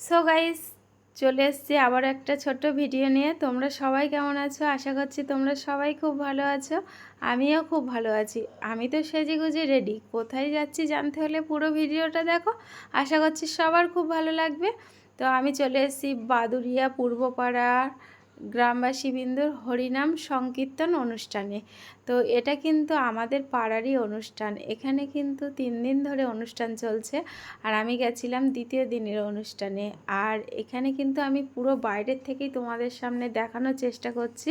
So guys চলে এসছি আবার একটা ছোট্ট ভিডিও নিয়ে। তোমরা সবাই কেমন আছো? আশা করছি তোমরা সবাই খুব ভালো আছো। আমিও খুব ভালো আছি। আমি তো সেজে গুজে রেডি কোথায় যাচ্ছি জানতে হলে পুরো ভিডিওটা দেখো। আশা করছি সবার খুব ভালো লাগবে। তো আমি চলে এসেছি বাদুরিয়া পূর্বপাড়ার গ্রামবাসী বিন্দুর হরিনাম সংকীর্তন অনুষ্ঠানে। তো এটা কিন্তু আমাদের পাড়ারই অনুষ্ঠান। এখানে কিন্তু তিন দিন ধরে অনুষ্ঠান চলছে আর আমি গেছিলাম দ্বিতীয় দিনের অনুষ্ঠানে। আর এখানে কিন্তু আমি পুরো বাইরের থেকেই তোমাদের সামনে দেখানোর চেষ্টা করছি।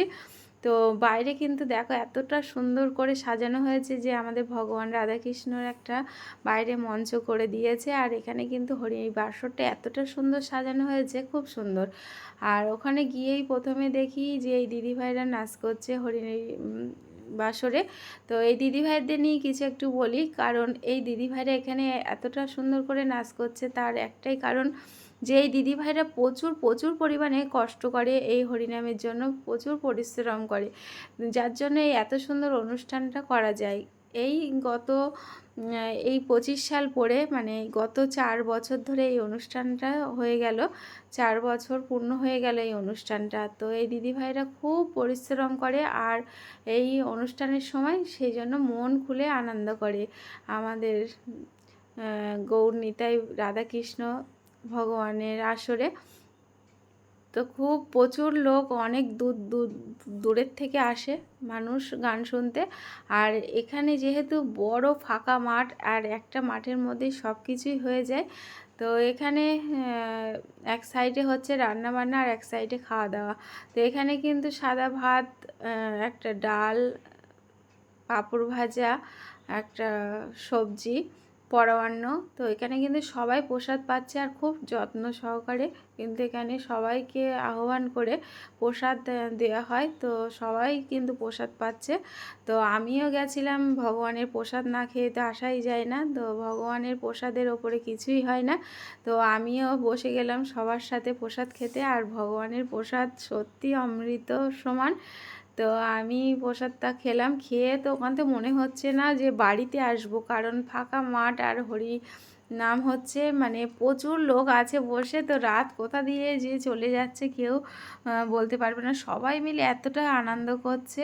তো বাইরে কিন্তু দেখো এতটা সুন্দর করে সাজানো হয়েছে যে আমাদের ভগবান রাধাকৃষ্ণর একটা বাইরে মঞ্চ করে দিয়েছে। আর এখানে কিন্তু হরি এই বাসরটা এতটা সুন্দর সাজানো হয়েছে, খুব সুন্দর। আর ওখানে গিয়েই প্রথমে দেখি যে এই দিদিভাইরা নাচ করছে হরিণ বাসরে। তো এই দিদিভাইদের নিয়ে কিছু একটু বলি, কারণ এই দিদিভাইরা এখানে এতটা সুন্দর করে নাচ করছে, তার একটাই কারণ যে এই দিদিভাইরা প্রচুর প্রচুর পরিমাণে কষ্ট করে এই হরিনামের জন্য প্রচুর পরিশ্রম করে। যার জন্য এই এত সুন্দর অনুষ্ঠানটা করা যায়। এই গত এই পঁচিশ সাল পরে মানে গত চার বছর ধরে এই অনুষ্ঠানটা হয়ে গেল। চার বছর পূর্ণ হয়ে গেল এই অনুষ্ঠানটা। তো এই দিদিভাইরা খুব পরিশ্রম করে আর এই অনুষ্ঠানের সময় সেই জন্য মন খুলে আনন্দ করে। আমাদের গৌর নিতাই রাধাকৃষ্ণ ভগবানের আসরে। তো খুব প্রচুর লোক, অনেক দূর দূর, দূরের থেকে আসে মানুষ গান শুনতে। আর এখানে যেহেতু বড় ফাঁকা মাঠ, আর একটা মাঠের মধ্যেই সব কিছুই হয়ে যায়, তো এখানে এক সাইডে হচ্ছে রান্না বান্না আর এক সাইডে খাওয়া দাওয়া তো এখানে কিন্তু সাদা ভাত একটা ডাল, পাঁপড় ভাজা, একটা সবজি পরমান্ন। তো এখানে কিন্তু সবাই প্রসাদ পাচ্ছে আর খুব যত্ন সহকারে কিন্তু এখানে সবাইকে আহ্বান করে প্রসাদ দেওয়া হয়। তো সবাই কিন্তু প্রসাদ পাচ্ছে। তো আমিও গেছিলাম ভগবানের প্রসাদ না খেয়ে তো আসাই যায় না। তো ভগবানের প্রসাদের ওপরে কিছুই হয় না। তো আমিও বসে গেলাম সবার সাথে প্রসাদ খেতে আর ভগবানের প্রসাদ সত্যি অমৃত সমান। তো আমি প্রসাদটা খেলাম, খেয়ে তো ওখান থেকে মনে হচ্ছে না যে বাড়িতে আসব। কারণ ফাঁকা মাঠ আর হরি নাম হচ্ছে মানে প্রচুর লোক আছে বসে। তো রাত কোথা দিয়ে যে চলে যাচ্ছে কেউ বলতে পারবে না। সবাই মিলে এতটা আনন্দ করছে।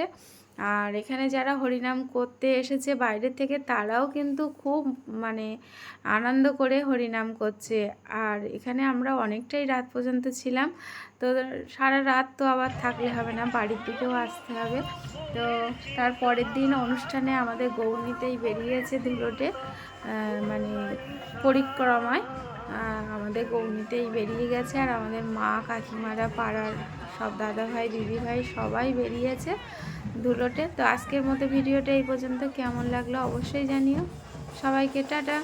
আর এখানে যারা হরিনাম করতে এসেছে বাইরের থেকে, তারাও কিন্তু খুব মানে আনন্দ করে হরিনাম করছে। আর এখানে আমরা অনেকটাই রাত পর্যন্ত ছিলাম। তো সারা রাত তো আবার থাকলে হবে না, বাড়ির দিকেও আসতে হবে। তো তার পরের দিন অনুষ্ঠানে আমাদের গৌরনীতেই বেরিয়েছে ধুলোটে মানে পরিক্রমায়। আমাদের গৌরনীতেই বেরিয়ে গেছে আর আমাদের মা কাকিমারা পাড়ার সব দাদা ভাই দিদি ভাই সবাই বেরিয়েছে। ধুলোটে। তো আজকের মতো ভিডিওটা এই পর্যন্ত। কেমন লাগল অবশ্যই জানিও। সবাইকে টাটা।